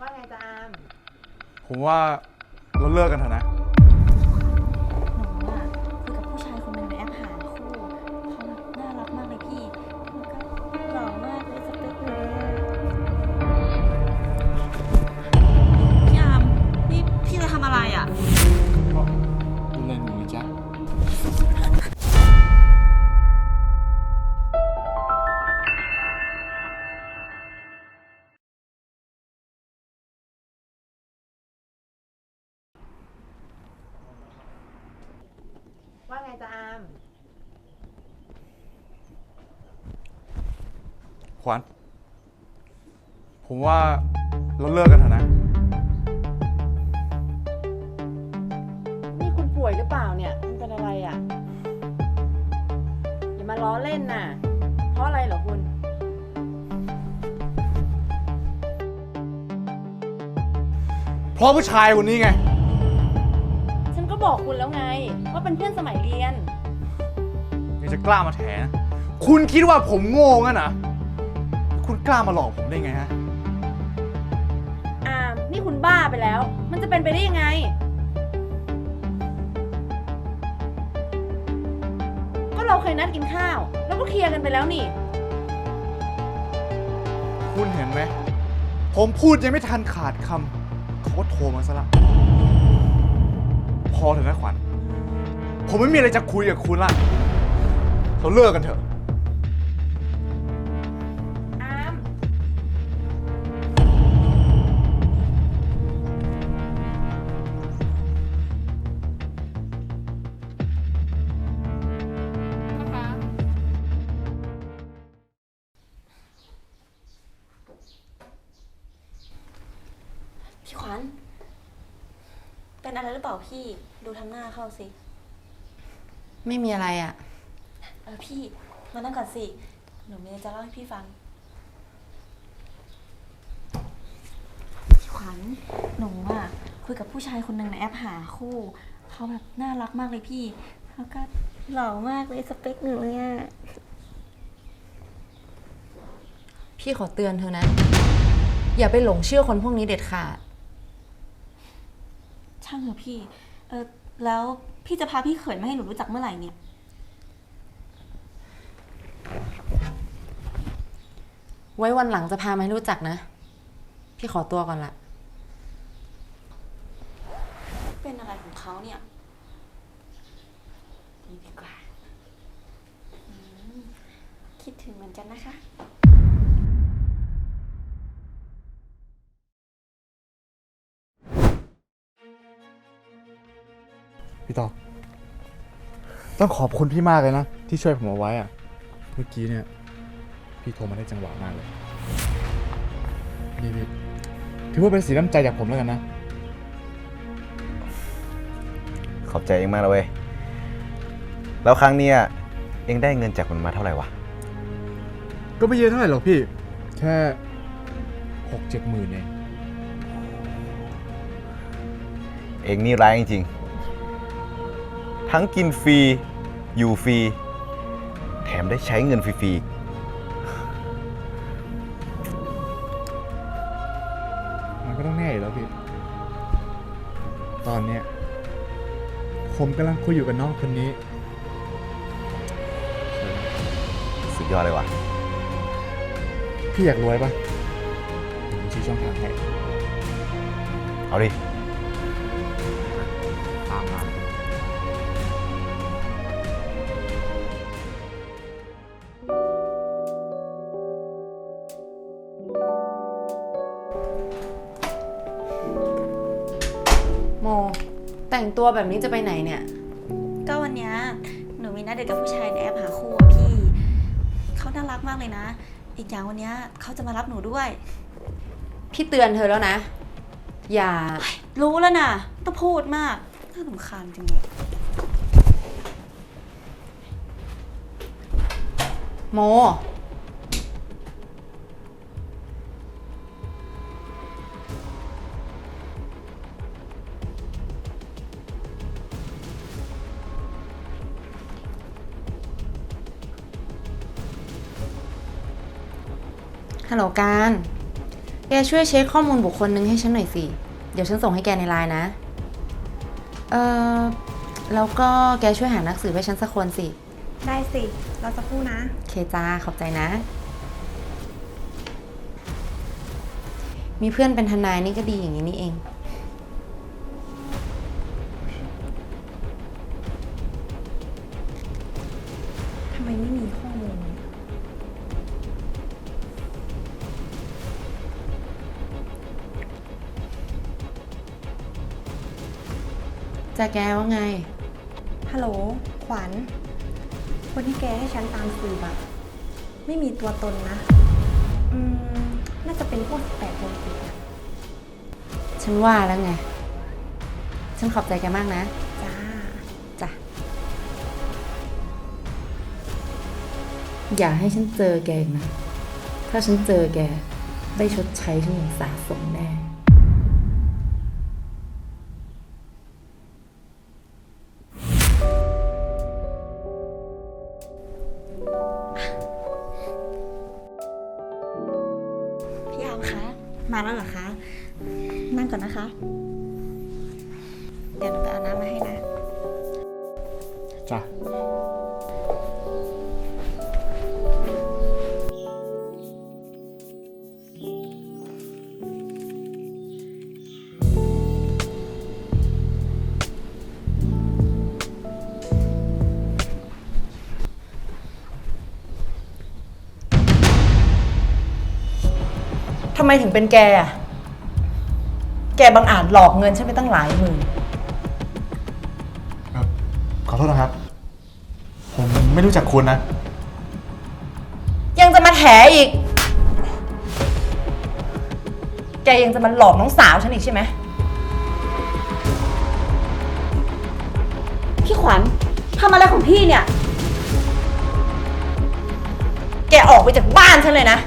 ว่าไงจ๊ะอามผมว่าเราเลิกกันเถอะนะ ขวัญผมว่าเราเลิกกันเถอะนะ นี่คุณป่วยหรือเปล่าเนี่ยคุณเป็นอะไรอะ อย่ามาล้อเล่นน่ะ เพราะอะไรเหรอคุณ เพราะผู้ชายคนนี้ไง ฉันก็บอกคุณแล้วไง ว่าเป็นเพื่อนสมัยเรียนยังจะกล้ามาแถนะคุณคิดว่าผมโง่งั้นนะคุณ กล้ามาหลอกผมได้ไงฮะ อามนี่คุณบ้าไปแล้ว มันจะเป็นไปได้ยังไง ก็เราเคยนัดกินข้าว แล้วก็เคลียร์กันไปแล้วนี่ คุณเห็นไหม ผมพูดยังไม่ทันขาดคำเขาก็โทรมาซะละ พอเถอะนะขวัญ ผมไม่มีอะไรจะคุยกับคุณละ เราเลิกกันเถอะ อะไรหรือเปล่าพี่ ดูทำหน้าเข้าสิ ไม่มีอะไรอะ เออพี่ มานั่งก่อนสิ หนูมีอะไรจะเล่าให้พี่ฟังพี่ขวัญ หนูอะคุยกับผู้ชายคนหนึ่งในแอปหาคู่ เขาแบบน่ารักมากเลยพี่แล้วก็หล่อมากเลยสเปคหนูเลยอะพี่ขอเตือนเธอนะ อย่าไปหลงเชื่อคนพวกนี้เด็ดขาด ช่างเถอะพี่ เออแล้วพี่จะพาพี่เขยมาให้หนูรู้จักเมื่อไหร่เนี่ย ไว้วันหลังจะพามาให้รู้จักนะ พี่ขอตัวก่อนละเป็นอะไรของเขาเนี่ยดีดีกว่าอืมคิดถึงเหมือนกันนะคะ พี่ต่อ ต้องขอบคุณพี่มากเลยนะ ที่ช่วยผมเอาไว้อะเมื่อกี้เนี่ย พี่โทรมาได้จังหวะมากเลย นี่นี่ถือว่าเป็นสีน้ำใจจากผมแล้วกันนะ ขอบใจเองมากเลยเว้ย แล้วครั้งเนี้ยเองได้เงินจากมันมาเท่าไหร่วะ ก็ไม่เยอะเท่าไหร่หรอกพี่ แค่หกเจ็ดหมื่นเอง เองนี่ร้ายจริงๆ ทั้งกินฟรี อยู่ฟรี แถมได้ใช้เงินฟรีๆอีกมันก็ต้องแน่อยู่แล้วพี่ ตอนเนี้ยผมกำลังคุยอยู่กับน้องคนนี้สุดยอดเลยว่ะ พี่อยากรวยปะผมชี้ช่องทางให้เอาดิ ตามมา แต่งตัวแบบนี้จะไปไหนเนี่ย ก็วันเนี้ยหนูมีนัดเดทกับผู้ชายในแอปหาคู่อะพี่ เขาน่ารักมากเลยนะ อีกอย่างวันเนี้ยเขาจะมารับหนูด้วย พี่เตือนเธอแล้วนะ อย่า รู้แล้วนะต้องพูดมากน่าสำคาญจริงเลยโม โหลการแกช่วยเช็คข้อมูลบุคคลหนึ่งให้ฉันหน่อยสิ เดี๋ยวฉันส่งให้แกในไลน์นะ เอ่อแล้วก็แกช่วยหานักสืบให้ฉันสักคนสิ ได้สิ เราจะพูดนะ เคจ้าขอบใจนะ มีเพื่อนเป็นทนายนี่ก็ดีอย่างนี้นี่เอง จะแกว่าไง ฮัลโหล ขวัญ คนที่แกให้ฉันตามสืบอะไม่มีตัวตนนะ อืม น่าจะเป็นพวกแปดโมงสิบนะฉันว่าแล้วไง ฉันขอบใจแกมากนะ จ้า จ้ะ อย่าให้ฉันเจอแกอีกนะ ถ้าฉันเจอแก ได้ชดใช้ฉันอย่างสาสมแน่ มถึงเป็นแกอะแกบังอาจหลอกเงินฉันไปตั้งหลายหมื่นครับขอโทษนะครับ ผมไม่รู้จักคุณนะ ยังจะมาแถอีก แกยังจะมาหลอกน้องสาวฉันอีกใช่ไหม พี่ขวัญทำอะไรของพี่เนี่ย แกออกไปจากบ้านฉันเลยนะ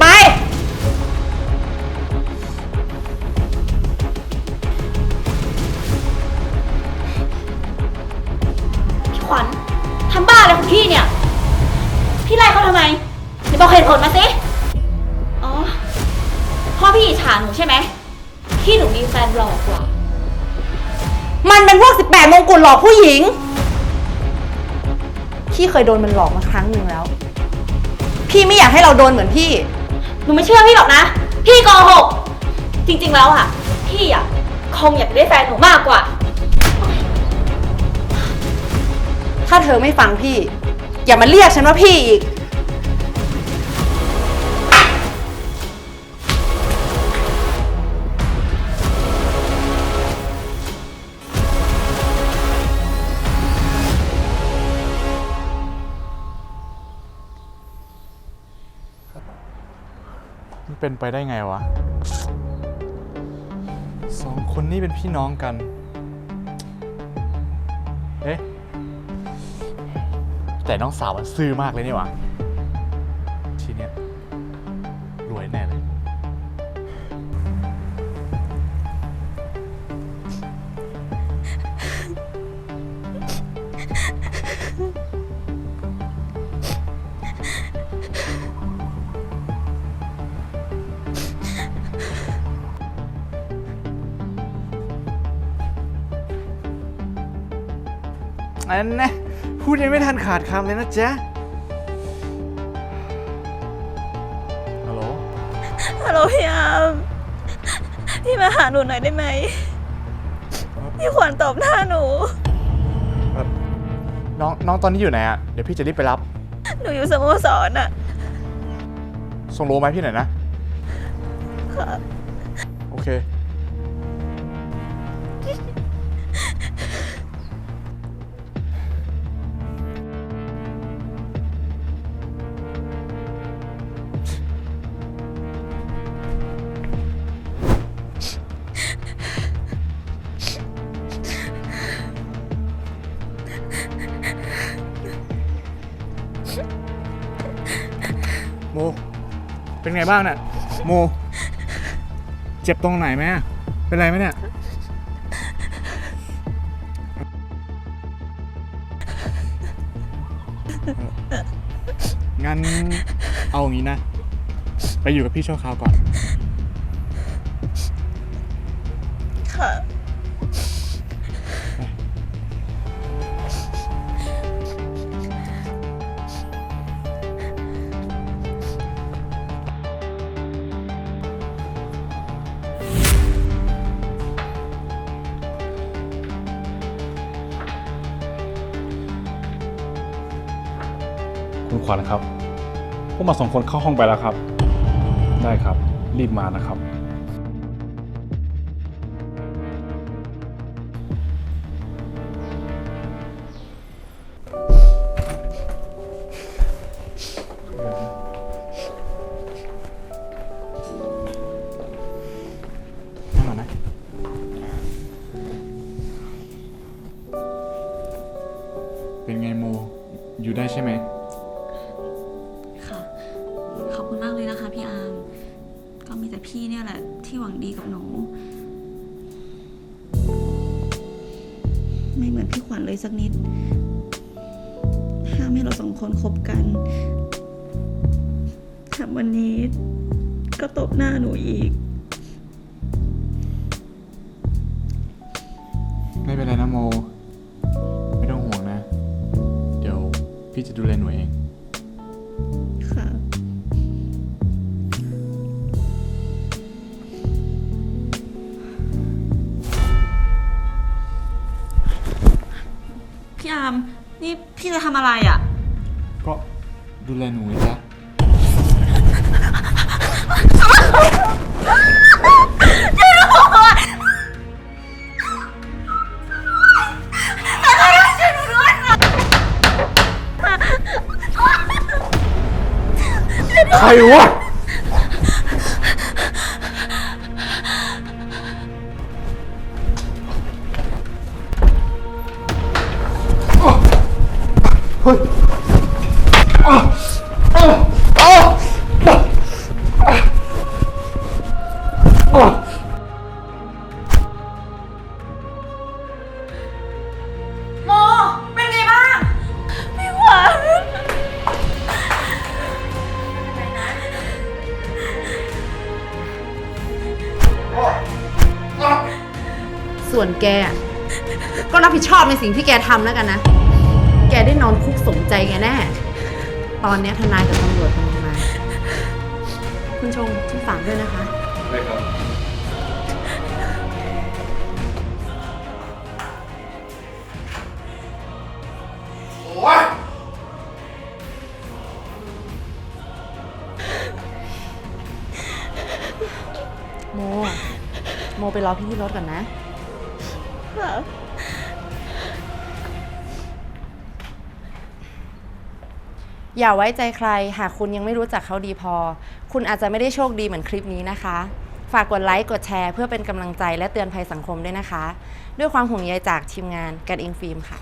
ไป หลอกผู้หญิง พี่เคยโดนมันหลอกมาครั้งหนึ่งแล้ว พี่ไม่อยากให้เราโดนเหมือนพี่ หนูไม่เชื่อพี่หรอกนะ พี่โกหก จริงๆแล้วอะพี่อะคงอยากได้แฟนหนูมากกว่า ถ้าเธอไม่ฟังพี่ อย่ามาเรียกฉันว่าพี่อีก เป็นไปได้ไงวะสองคนนี่เป็นพี่น้องกัน เอ๊ะ แต่น้องสาวมันซื่อมากเลยนี่หวะ อันนะพูดยังไม่ทันขาดคำเลยนะจ๊ะฮัลโหลฮัลโหลพี่อามพี่มาหาหนูหน่อยได้ไหมพี่ขวัญตบหน้าหนู น้องน้องตอนนี้อยู่ไหนอะเดี๋ยวพี่จะรีบไปรับ หนูอยู่สโมสรอะส่งโลมาให้พี่หน่อยนะโอ ไงบ้างเนี่ยโม เจ็บตรงไหนไหมอะเป็นไรไหมเนี่ย งั้นเอาอย่างนี้นะ ไปอยู่กับพี่ชั่วคราวก่อน ขวัญครับ พวกมาสองคนเข้าห้องไปแล้วครับ ได้ครับ รีบมานะครับ ไม่เหมือนพี่ขวัญเลยสักนิด ห้ามให้เราสองคนคบกันแถมวันนี้ ก็ตบหน้าหนูอีก ไม่เป็นไรนะโม ไม่ต้องห่วงนะ เดี๋ยวพี่จะดูแลหนูเอง นี่พี่จะทำอะไรอะ ก็ดูแลหนูไงจ๊ะใครวะ ส่วนแกอะก็รับผิดชอบในสิ่งที่แกทำแล้วกันนะ แกได้นอนคุกสมใจแกแน่ ตอนเนี้ยทนายกับตำรวจกำลังมา คุณชมช่วยฝากด้วยนะคะ ได้ครับโมโมไปรอพี่ที่รถก่อนนะ อย่าไว้ใจใคร หากคุณยังไม่รู้จักเขาดีพอ คุณอาจจะไม่ได้โชคดีเหมือนคลิปนี้นะคะ ฝากกดไลค์ กดแชร์เพื่อเป็นกำลังใจและเตือนภัยสังคมด้วยนะคะ ด้วยความห่วงใยจากทีมงานกันอิงฟิล์มค่ะ